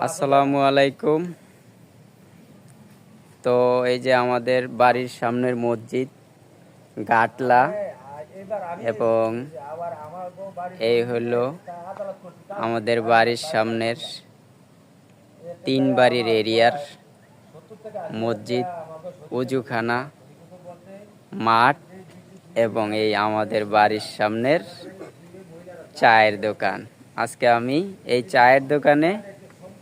আসসালামু আলাইকুম। তো এই যে আমাদের বাড়ির সামনের মসজিদ, গাটলা, এবং এই হলো আমাদের বাড়ির সামনের তিন বাড়ির এরিয়ার মসজিদ, উজুখানা, মাঠ, এবং এই আমাদের বাড়ির সামনের চায়ের দোকান। আজকে আমি এই চায়ের দোকানে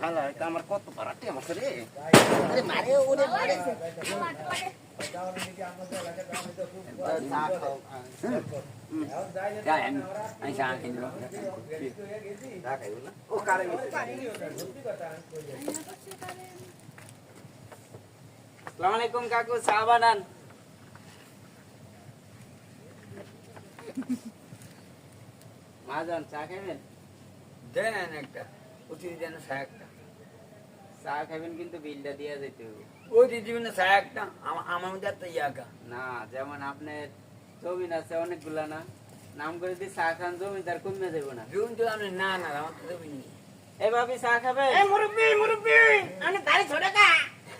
হালা আমার কত পারাটি আমার রে। আরে মারে ওরে মারে। আসসালামু আলাইকুম কাকু চা বানান। মাজন চা খাবেন দেন একটা অতি দেন একটা চা খাবেন কিন্তু বিলটা দিয়ে যেতে হবে। ওই না একটা আমার মধ্যে একটা ইয়াকা না যেমন আপনার জমিন আছে অনেকগুলা না নাম করে চা খান জমিদার কমে দেবো না। জুন তো আমি না না আমার তো দেবেন এ ভাবি চা খাবে এ মুরব্বি মুরব্বি আমি তারি ছোট কা?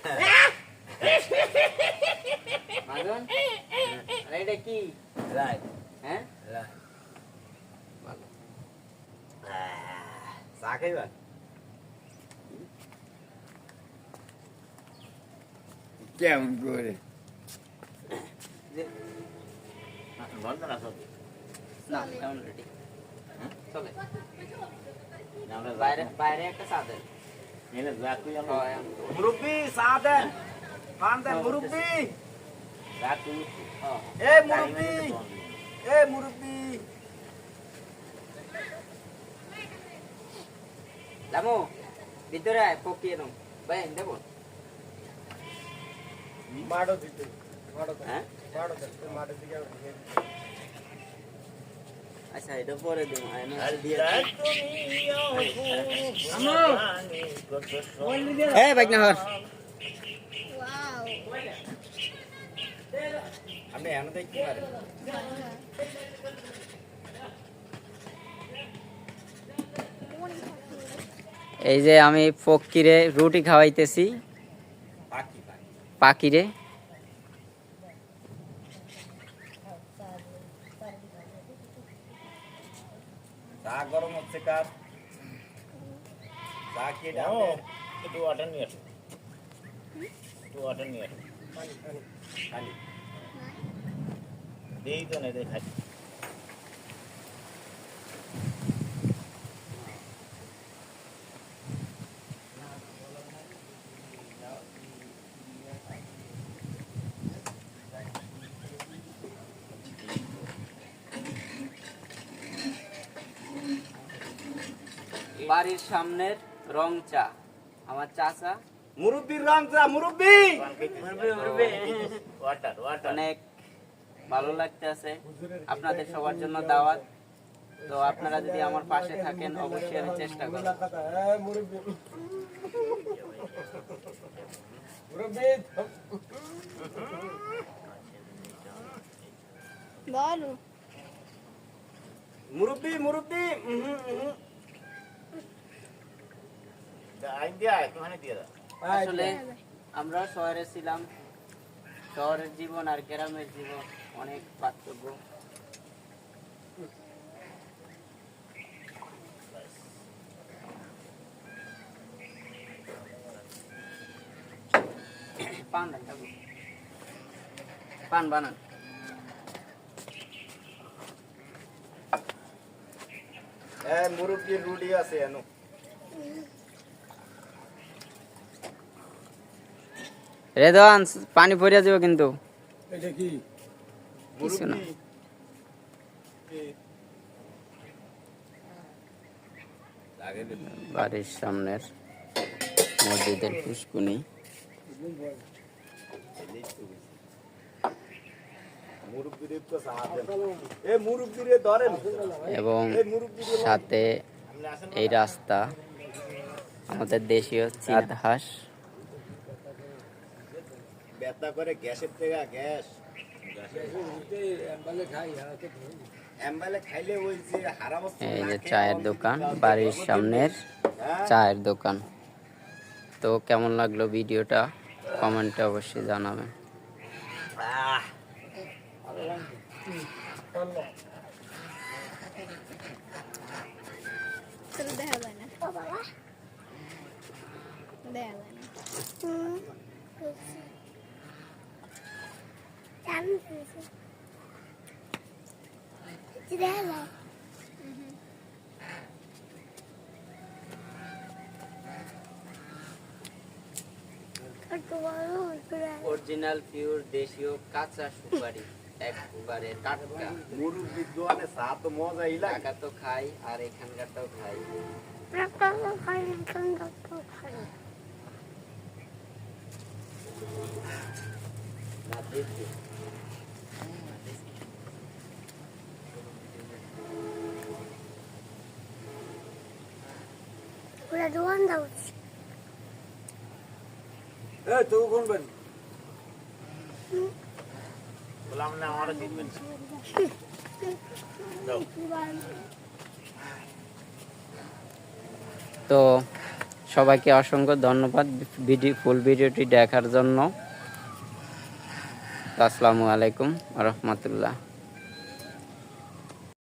মাজন আরে এটা কি? রাই হ্যাঁ? রাই চা খাইবা কেমন করে বন্ধ না সব না কেমন রেডি চলে আমরা বাইরে বাইরে একটা চা দেন এনে যাকুই আমরা হয়, আমি তো- মুরব্বি চা দেন পান দেন মুরব্বি। এ মুরব্বি এ মুরব্বি লামু ভিতরে পকিয়ে নাও ভাই দেবো আচ্ছা এটা পরে দেবো বাইক না হর এই যে আমি ফকিরে রুটি খাওয়াইতেছি। পাখি পাখি পাখিরে। চা গরম হচ্ছে কার? চা কি ডালে? একটু ওয়াটার নিয়ে আসো। একটু ওয়াটার নিয়ে আসো। খালি দেই তো না দেখাই বাড়ির সামনের রং চা। আমার চাচা। মুরব্বির রং চা মুরব্বি! ওয়াটার ওয়াটার অনেক ভালো লাগতেছে। আপনাদের সবার জন্য দাওয়াত। তো আপনারা যদি আমার পাশে থাকেন অবশ্যই আমি চেষ্টা করব। মুরব্বি মুরব্বি উহুম, উহুম। আইন দিয়া একটুখানি দিয়ে দাও আসলে আমরা শহরে ছিলাম। শহরের জীবন আর গ্রামের জীবন অনেক পার্থক্য। পান পান বানান। এ রুটি আছে এনো। রেদওয়ান পানি পড়িয়া যাবে কিন্তু। কিছু না। বাড়ির সামনের মসজিদের পুষ্কুনি। এবং সাথে এই রাস্তা আমাদের দেশীয় চিনহাস। ব্যথা করে গ্যাসের থেকে গ্যাস। এম্বালে খাইলে ওই যে হারাম এই যে চায়ের দোকান বাড়ির সামনের চায়ের দোকান। তো কেমন লাগল ভিডিওটা? কমেন্টে অবশ্যই জানাবেন। দেখা যায় না। অরিজিনাল পিওর দেশীয় কাঁচা সুপারি একবারে টাটকা মুরব্বির দোয়ানে চা তো মজা ইলা টাকা তো খাই আর এখানকারটাও খাই তো সবাইকে অসংখ্য ধন্যবাদ ভিডিও ফুল ভিডিওটি দেখার জন্য। আসসালামু আলাইকুম রহমতুল্লাহ।